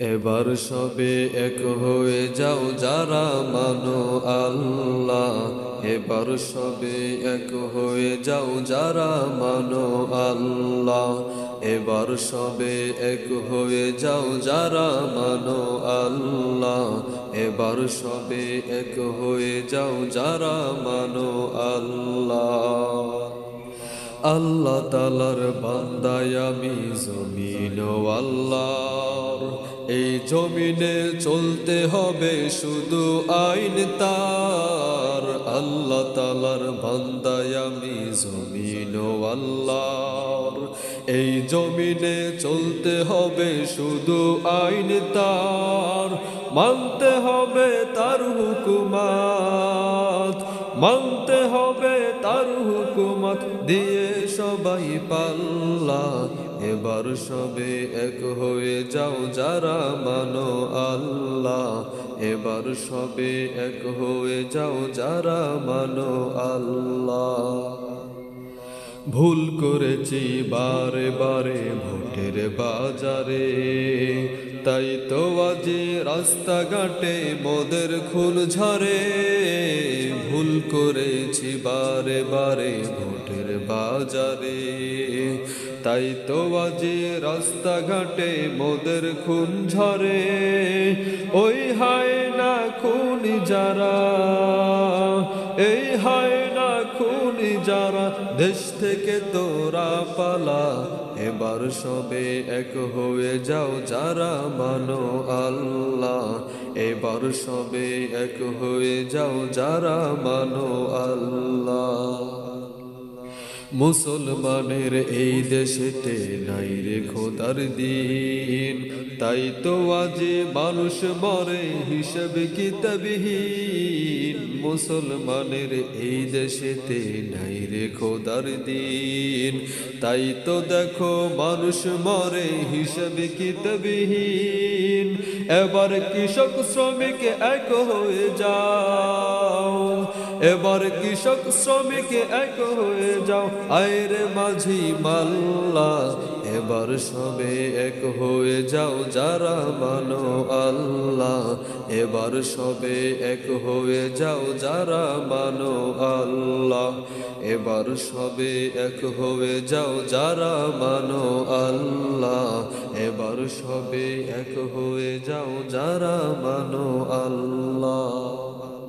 এবার সবে এক হয়ে যাও যারা মানো আল্লাহ। এবার সবে এক হয়ে যাও যারা মানো আল্লাহ। এবার সবে এক হয়ে যাও যারা মানো আল্লাহ। এবার সবে এক হয়ে যাও যারা মানো আল্লাহ। আল্লাহ তালার বান্দায় আমি জমিন ও আল্লাহর এই জমিনে চলতে হবে শুধু আইন তার। আল্লাহ তালার বান্দায় আমি জমিন আল্লাহর। এই জমিনে চলতে হবে শুধু আইন তার। মানতে হবে তার হুকুমাত। মানতে হবে তার হুকুমত। দিয়ে সবাই পাল্লা এবার সবে এক হয়ে যাও যারা মানো আল্লাহ। এবার সবে এক হয়ে যাও যারা মানো আল্লাহ। ভুল করেছি বারে বারে ভোটের বাজারে। তাই তো আজে রাস্তাঘাটে মোদের খুন ঝরে। ভুল করেছি বারে বারে ভোটের বাজারে। তাই তো আজে রাস্তাঘাটে মোদের খুন ঝরে ওই হায় না খুন যারা, এই হায় না খুনি যারা, দেশ থেকে তোরা পালা, এবার সবে এক হয়ে যাও যারা, মানো আল্লাহ। এবার সবে এক হয়ে যাও যারা, মানো আল্লাহ। মুসলমানের এই দেশেতে নাই রে খোদার দিন। তাই তো আজে মানুষ মরে, হিসেব কিতাবহীন। মুসলমানের এই দেশেতে নাই রে খোদার দিন। তাই তো দেখো মানুষ মরে, হিসেব কিতাবহীন। এবার কৃষক শ্রমিক এক হয়ে যাও এবার কৃষক শ্রমিক এক হয়ে যাও। আয়রে মাঝি মাল্লা, এবার সবে এক হয়ে যাও যারা মানো আল্লাহ। এবার সবে এক হয়ে যাও যারা মানো আল্লাহ। এবার সবে এক হয়ে যাও যারা মানো আল্লাহ। এবার সবে এক হয়ে যাও যারা মানো আল্লাহ।